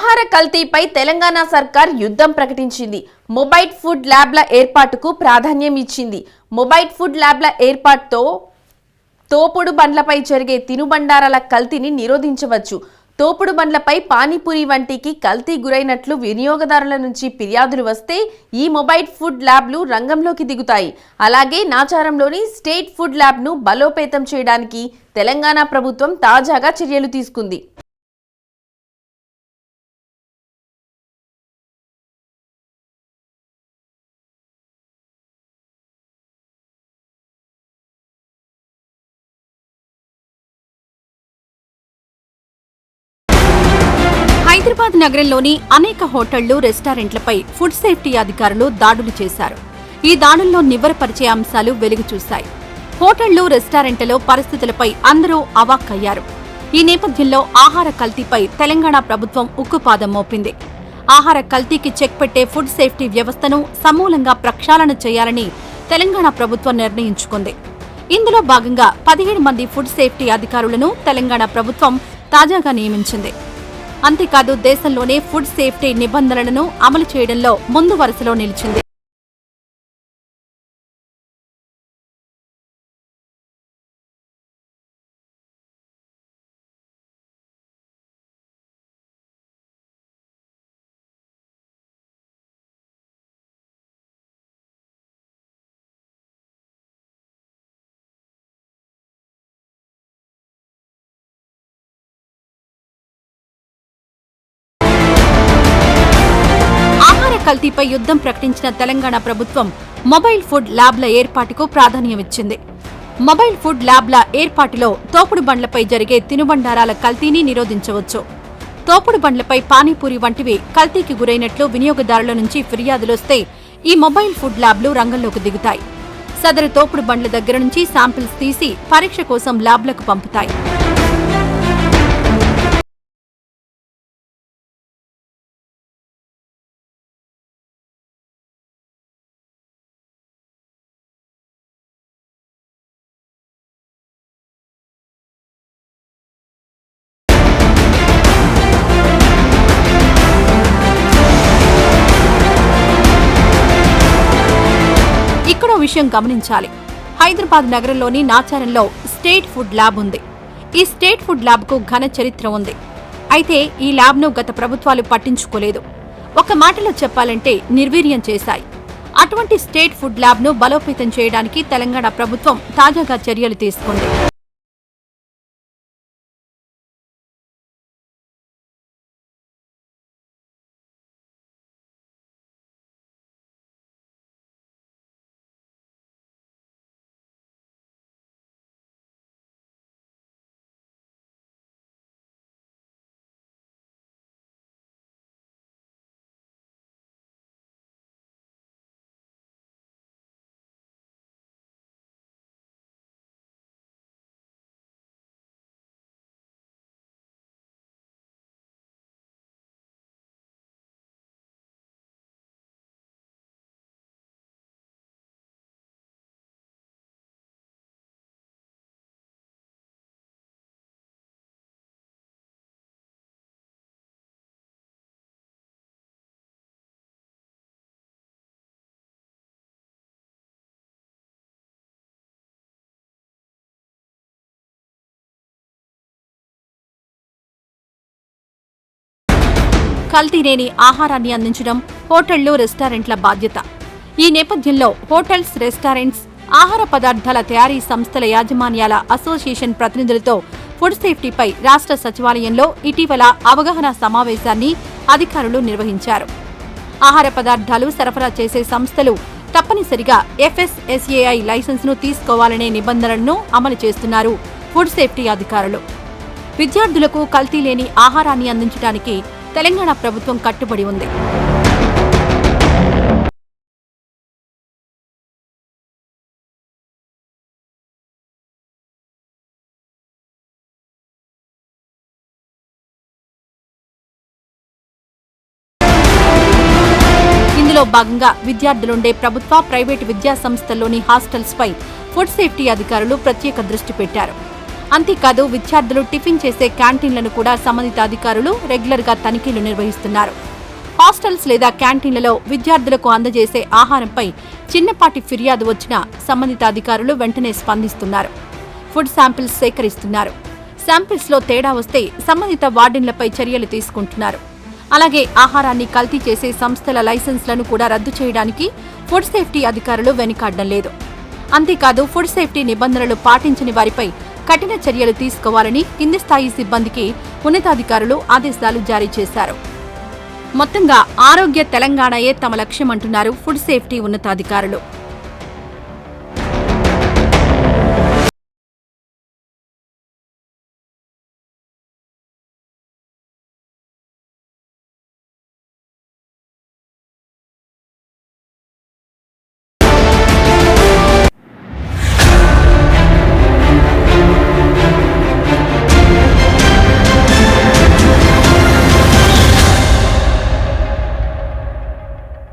ఆహార కల్తీపై తెలంగాణ సర్కార్ యుద్ధం ప్రకటించింది. మొబైల్ ఫుడ్ ల్యాబ్ల ఏర్పాటుకు ప్రాధాన్యం ఇచ్చింది. మొబైల్ ఫుడ్ ల్యాబ్ల ఏర్పాటుతో తోపుడు బండ్లపై జరిగే తినుబండారాల కల్తీని నిరోధించవచ్చు. తోపుడు బండ్లపై పానీపూరి వంటికి కల్తీ గురైనట్లు వినియోగదారుల నుంచి ఫిర్యాదులు వస్తే ఈ మొబైల్ ఫుడ్ ల్యాబ్లు రంగంలోకి దిగుతాయి. అలాగే నాచారంలోని స్టేట్ ఫుడ్ ల్యాబ్ను బలోపేతం చేయడానికి తెలంగాణ ప్రభుత్వం తాజాగా చర్యలు తీసుకుంది. హైదరాబాద్ నగరంలోని అనేక హోటళ్ళు రెస్టారెంట్లపై ఫుడ్ సేఫ్టీ అధికారులు దాడులు చేశారు. ఈ దాడుల్లో నివ్వరపరిచే అంశాలు వెలుగు చూశాయి. హోటళ్ళు రెస్టారెంట్లలో పరిస్థితులపై అందరూ అవాక్కయ్యారు. ఈ నేపథ్యంలో ఆహార కల్తీపై తెలంగాణ ప్రభుత్వం ఉక్కుపాదం మోపింది. ఆహార కల్తీకి చెక్ పెట్టే ఫుడ్ సేఫ్టీ వ్యవస్థను సమూలంగా ప్రక్షాళన చేయాలని తెలంగాణ ప్రభుత్వం నిర్ణయించుకుంది. ఇందులో భాగంగా పదిహేడు మంది ఫుడ్ సేఫ్టీ అధికారులను తెలంగాణ ప్రభుత్వం తాజాగా నియమించింది. అంతేకాదు దేశంలోనే ఫుడ్ సేఫ్టీ నిబంధనలను అమలు చేయడంలో ముందు వరుసలో నిలిచింది. కల్తీపై యుద్ధం ప్రకటించిన తెలంగాణ ప్రభుత్వం మొబైల్ ఫుడ్ ల్యాబ్ల ఏర్పాటుకు ప్రాధాన్యమిచ్చింది. మొబైల్ ఫుడ్ ల్యాబ్ల ఏర్పాటులో తోపుడు బండ్లపై జరిగే తినుబండారాల కల్తీని నిరోధించవచ్చు. తోపుడు బండ్లపై పానీపూరి వంటివి కల్తీకి గురైనట్లు వినియోగదారుల నుంచి ఫిర్యాదులొస్తే ఈ మొబైల్ ఫుడ్ ల్యాబ్లు రంగంలోకి దిగుతాయి. సదరు తోపుడు బండ్ల దగ్గర నుంచి శాంపిల్స్ తీసి పరీక్ష కోసం ల్యాబ్లకు పంపుతాయి. విషయం గమనించాలి. హైదరాబాద్ నగరంలోని నాచారంలో స్టేట్ ఫుడ్ ల్యాబ్ ఉంది. ఈ స్టేట్ ఫుడ్ ల్యాబ్కు ఘన చరిత్ర ఉంది. అయితే ఈ ల్యాబ్ను గత ప్రభుత్వాలు పట్టించుకోలేదు. ఒక మాటలో చెప్పాలంటే నిర్వీర్యం చేశాయి. అటువంటి స్టేట్ ఫుడ్ ల్యాబ్ను బలోపేతం చేయడానికి తెలంగాణ ప్రభుత్వం తాజాగా చర్యలు తీసుకుంది. కల్తీనేని ఆహారాన్ని అందించడం హోటళ్ళు రెస్టారెంట్ల బాధ్యత. ఈ నేపథ్యంలో హోటల్స్ రెస్టారెంట్స్ ఆహార పదార్థాల తయారీ సంస్థల యాజమాన్యాల అసోసియేషన్ ప్రతినిధులతో ఫుడ్ సేఫ్టీపై రాష్ట్ర సచివాలయంలో ఇటీవల అవగాహన సమావేశాన్ని అధికారులు నిర్వహించారు. ఆహార పదార్థాలు సరఫరా చేసే సంస్థలు తప్పనిసరిగా ఎఫ్ఎస్ఎస్ఏఐ లైసెన్స్ను తీసుకోవాలనే నిబంధనలను అమలు చేస్తున్నారు ఫుడ్ సేఫ్టీ అధికారులు. విద్యార్థులకు కల్తీ లేని ఆహారాన్ని అందించడానికి తెలంగాణ ప్రభుత్వం కట్టుబడి ఉంది. ఇందులో భాగంగా విద్యార్థులుండే ప్రభుత్వ ప్రైవేటు విద్యా సంస్థల్లోని ఫుడ్ సేఫ్టీ అధికారులు ప్రత్యేక దృష్టి పెట్టారు. అంతేకాదు విద్యార్థులు టిఫిన్ చేసే క్యాంటీన్లను కూడా సంబంధిత అధికారులు రెగ్యులర్గా తనిఖీలు నిర్వహిస్తున్నారు. హాస్టల్స్ లేదా క్యాంటీన్లలో విద్యార్థులకు అందజేసే ఆహారంపై చిన్నపాటి ఫిర్యాదు వచ్చినా సంబంధిత అధికారులు వెంటనే స్పందిస్తున్నారు. Food samples సేకరిస్తున్నారు. శాంపిల్స్లో తేడా వస్తే సంబంధిత వార్డెన్లపై చర్యలు తీసుకుంటున్నారు. అలాగే ఆహారాన్ని కల్తీ చేసే సంస్థల లైసెన్స్లను కూడా రద్దు చేయడానికి ఫుడ్ సేఫ్టీ అధికారులు వెనుకాడడం లేదు. అంతేకాదు ఫుడ్ సేఫ్టీ నిబంధనలు పాటించని వారిపై కఠిన చర్యలు తీసుకోవాలని కింది స్థాయి సిబ్బందికి ఉన్నతాధికారులు ఆదేశాలు జారీ చేశారు. మొత్తంగా ఆరోగ్య తెలంగాణయే తమ లక్ష్యమంటున్నారు ఫుడ్ సేఫ్టీ ఉన్నతాధికారులు.